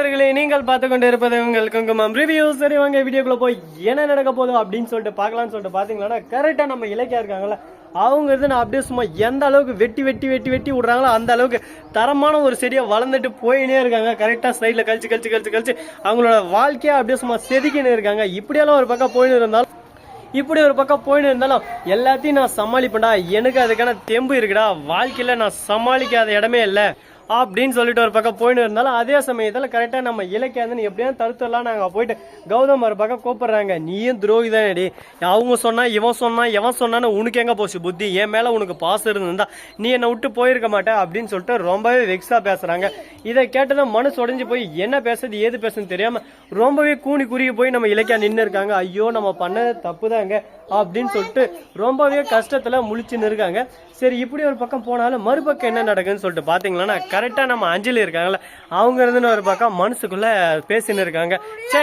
நண்பர்களே நீங்கள் பார்த்து கொண்டு இருப்பது உங்கள் குங்குமம் ரிவ்யூ சரி வாங்க வீடியோக்குள்ள போய் என்ன நடக்க போதும் அப்படின்னு சொல்லிட்டு பார்க்கலாம்னு சொல்லிட்டு பார்த்தீங்கன்னா கரெக்டாக நம்ம இலக்கியா இருக்காங்கல்ல அவங்க இருந்து நான் அப்படியே சும்மா எந்த அளவுக்கு வெட்டி வெட்டி வெட்டி வெட்டி விடுறாங்களோ அந்த அளவுக்கு தரமான ஒரு செடியை வளர்ந்துட்டு போயினே இருக்காங்க. கரெக்டாக சைடில் கழிச்சு கழிச்சு கழிச்சு கழிச்சு அவங்களோட வாழ்க்கையை அப்படியே சும்மா செதுக்கின்னு இருக்காங்க. இப்படியெல்லாம் ஒரு பக்கம் போயின்னு இருந்தாலும் இப்படி ஒரு பக்கம் போயின்னு இருந்தாலும் எல்லாத்தையும் நான் சமாளிப்பேன்டா. எனக்கு அதுக்கான தெம்பு இருக்குடா. வாழ்க்கையில் நான் சமாளிக்காத இடமே இல்லை. அப்படின்னு சொல்லிட்டு ஒரு பக்கம் போயின்னு இருந்தாலும் அதே சமயத்தில் கரெக்டாக நம்ம இலக்கியாந்தன் எப்படியாவது தடுத்துடலாம் நாங்கள் போயிட்டு கௌதம் ஒரு பக்கம் கூப்பிட்றாங்க. நீயும் துரோகி தானடி. அவங்க சொன்னால் இவன் சொன்னான் எவன் சொன்னான்னு உனக்கு எங்கே போச்சு புத்தி? என் மேலே உனக்கு பாசம் இருந்திருந்தா நீ என்னை விட்டு போயிருக்க மாட்டே அப்படின்னு சொல்லிட்டு ரொம்பவே வெக்ஸாக பேசுகிறாங்க இதை கேட்டதும் மனசு உடஞ்சி போய் என்ன பேசுறது ஏது பேசுன்னு தெரியாமல் ரொம்பவே கூனி குறுகி போய் நம்ம இலக்கியா நின்று இருக்காங்க. ஐயோ நம்ம பண்ணது தப்பு தாங்க அப்படின்னு சொல்லிட்டு ரொம்பவே கஷ்டத்தில் முழிச்சுன்னு இருக்காங்க. சரி இப்படி ஒரு பக்கம் போனாலும் மறுபக்கம் என்ன நடக்குதுன்னு சொல்லிட்டு பார்த்தீங்களா கரெக்டாக நம்ம அஞ்சலி இருக்காங்கல்ல அவங்க இருந்துன்னு ஒரு பக்கம் மனசுக்குள்ளே பேசின்னு இருக்காங்க. சே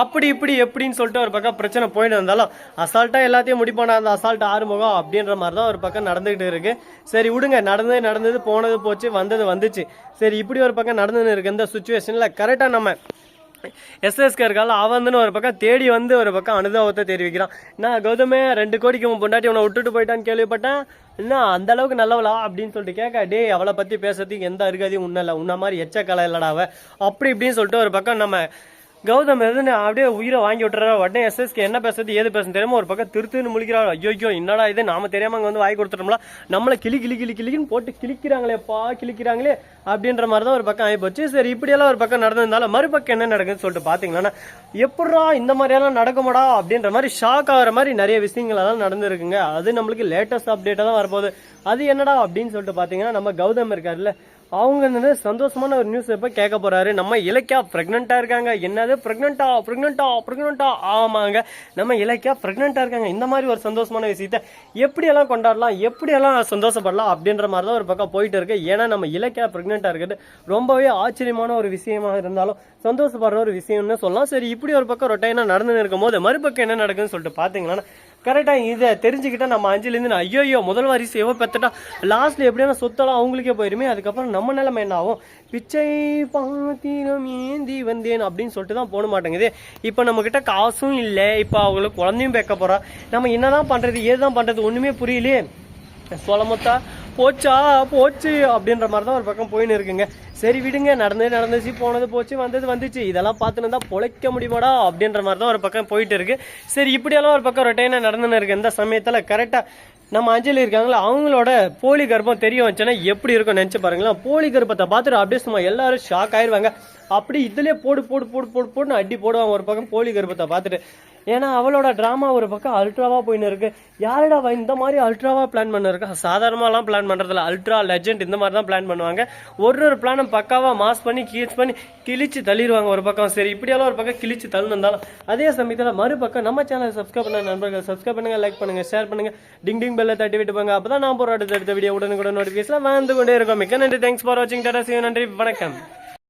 அப்படி இப்படி எப்படின்னு சொல்லிட்டு ஒரு பக்கம் பிரச்சனை போயிட்டு இருந்தாலும் அசால்ட்டாக எல்லாத்தையும் முடிப்பான அந்த அசால்ட் ஆறுமுகம் அப்படின்ற மாதிரி தான் ஒரு பக்கம் நடந்துகிட்டு இருக்கு. சரி விடுங்க நடந்தது நடந்தது போனது போச்சு வந்தது வந்துச்சு. சரி இப்படி ஒரு பக்கம் நடந்துன்னு இருக்கு இந்த சுச்சுவேஷனில் கரெக்டாக நம்ம எஸ்எஸ்கே இருக்கால அவன் ஒரு பக்கம் தேடி வந்து ஒரு பக்கம் அனுதாபத்தை தெரிவிக்கிறான். நான் கௌதமே ரெண்டு கோடிக்கு உன் பொண்டாட்டி உன்னை விட்டுட்டு போயிட்டான்னு கேள்விப்பட்டேன். என்ன அந்த அளவுக்கு நல்லவளா அப்படின்னு சொல்லிட்டு கேட்க டேய் அவளை பத்தி பேசுறதுக்கு எந்த அருகதையும் உன்ன இல்லை உன்ன மாதிரி எச்ச கலை அப்படி இப்படின்னு சொல்லிட்டு ஒரு பக்கம் நம்ம கௌதம் எதுன்னு அப்படியே உயிரை வாங்கி விட்டுறா. உடனே எஸ்எஸ்கே என்ன பேசுறது ஏது பேசுறது தெரியுமோ? ஒரு பக்கம் திருத்துன்னு முழிக்கிறா ஐயோ ஐயோ என்னடா இது? நாம தெரியாம அங்கே வந்து வாங்கி கொடுத்துட்டோம்ல. நம்மளை கிளி கிளி கிளி கிளின்னு போட்டு கிளிக்கிறாங்களேப்பா கிளிக்கிறாங்களே அப்படின்ற மாதிரி தான் ஒரு பக்கம் ஆகிப்போச்சு சரி இப்படியெல்லாம் ஒரு பக்கம் நடந்திருந்தாலும் மறுபக்கம் என்ன நடக்குதுன்னு சொல்லிட்டு பாத்தீங்கன்னா எப்படா இந்த மாதிரியெல்லாம் நடக்குமாடா அப்படின்ற மாதிரி ஷாக் ஆகிற மாதிரி நிறைய விஷயங்கள் எல்லாம் நடந்திருக்குங்க. அது நம்மளுக்கு லேட்டஸ்ட் அப்டேட்டாக தான் வரப்போகுது. அது என்னடா அப்படின்னு சொல்லிட்டு பாத்தீங்கன்னா நம்ம கௌதம் இருக்காருல்ல அவங்க வந்து சந்தோஷமான ஒரு நியூஸ் எப்போ கேட்க போறாரு. நம்ம இலக்கியா ப்ரெக்னெண்ட்டாக இருக்காங்க. என்னது? ப்ரெக்னெண்டா ப்ரெக்னெண்டா ப்ரெக்னெண்டா ஆமாங்க. நம்ம இலக்கியா ப்ரெக்னெண்டா இருக்காங்க. இந்த மாதிரி ஒரு சந்தோஷமான விஷயத்த எப்படியெல்லாம் கொண்டாடலாம்? எப்படியெல்லாம் சந்தோஷப்படலாம்? அப்படின்ற மாதிரி தான் ஒரு பக்கம் போயிட்டு இருக்கு. ஏன்னா நம்ம இலக்கியா ப்ரெக்னெண்ட்டாக இருக்கிறது ரொம்பவே ஆச்சரியமான ஒரு விஷயமா இருந்தாலும் சந்தோஷப்படுற ஒரு விஷயம்னு சொல்லலாம். சரி இப்படி ஒரு பக்கம் ரொட்டைனா நடந்து இருக்கும் போது மறுபக்கம் என்ன நடக்குதுன்னு சொல்லிட்டு பார்த்தீங்கன்னா கரெக்டாக இதை தெரிஞ்சுக்கிட்டா நம்ம அஞ்சிலேருந்து நான் ஐயோ முதல் வாரிசு எவ்வளோ பெற்றுட்டா லாஸ்ட்டில் எப்படியான சொத்தெல்லாம் அவங்களுக்கே போயிருமே அதுக்கப்புறம் நம்ம நிலமை என்ன ஆகும்? பிச்சை பாத்திரம் ஏந்தி வந்தேன் அப்படின்னு சொல்லிட்டு தான் போட மாட்டேங்குது. இப்போ நம்மக்கிட்ட காசும் இல்லை இப்போ அவங்களுக்கு குழந்தையும் பேக்க போகிறா நம்ம என்ன தான் பண்ணுறது ஏது தான் பண்ணுறது ஒன்றுமே புரியலையே சொலமொத்தா போச்சா போச்சு அப்படின்ற மாதிரி தான் ஒரு பக்கம் போயின்னு இருக்குங்க. சரி விடுங்க நடந்தது நடந்துச்சு போனது போச்சு வந்தது வந்துச்சு. இதெல்லாம் பார்த்துன்னு தான் பொழைக்க முடியுமாடா அப்படின்ற மாதிரி தான் ஒரு பக்கம் போயிட்டு இருக்கு சரி இப்படியெல்லாம் ஒரு பக்கம் ரொட்டைனாக நடந்துன்னு இருக்கு. இந்த சமயத்தில் கரெக்டாக நம்ம அஞ்சலி இருக்காங்களா அவங்களோட போலி கர்ப்பம் தெரிய வந்துச்சுன்னா எப்படி இருக்கும் நினச்சி பாருங்களேன். போலி கர்ப்பத்தை பார்த்துட்டு அப்படியே சும்மா எல்லாரும் ஷாக் ஆயிடுவாங்க அப்படி இதுலேயே போடு போடு போடு போடு போடுன்னு அடி போடுவாங்க ஒரு பக்கம் போலி கர்ப்பத்தை பார்த்துட்டு. ஏன்னா அவளோட ட்ராமா ஒரு பக்கம் அல்ட்ராவாக போயின்னு இருக்கு யாருடா இந்த மாதிரி அல்ட்ராவாக பிளான் பண்ணிருக்கு சாதாரணமாகலாம் சாதாரணமாலாம் பிளான் பண்றதுல அல்ட்ரா லெஜெண்ட் இந்த மாதிரி தான் பிளான் பண்ணுவாங்க. ஒரு ஒரு பிளானும் பக்காவாக மாஸ் பண்ணி கீச் பண்ணி கிழிச்சு தள்ளிடுவாங்க ஒரு பக்கம். சரி இப்படியெல்லாம் ஒரு பக்கம் கிழிச்சு தள்ளிருந்தாலும் அதே சமயத்தில் மறுபக்கம் நம்ம சேனலை சப்ஸ்கிரைப் பண்ண நண்பர்கள் சப்ஸ்கிரைப் பண்ணுங்கள் லைக் பண்ணுங்க ஷேர் பண்ணுங்க. டிங் டிங் பெல்ல தட்டி விட்டு போங்க. அப்பதான் நான் போராட்டத்தை அடுத்த அடுத்த வீடியோ உடனுக்குடன் நோட்டிஃபிகேஷன் வந்து கொண்டே இருக்கும். மிக்க நன்றி. தேங்க்ஸ் ஃபார் வாட்சிங் டாடா நன்றி. வணக்கம்.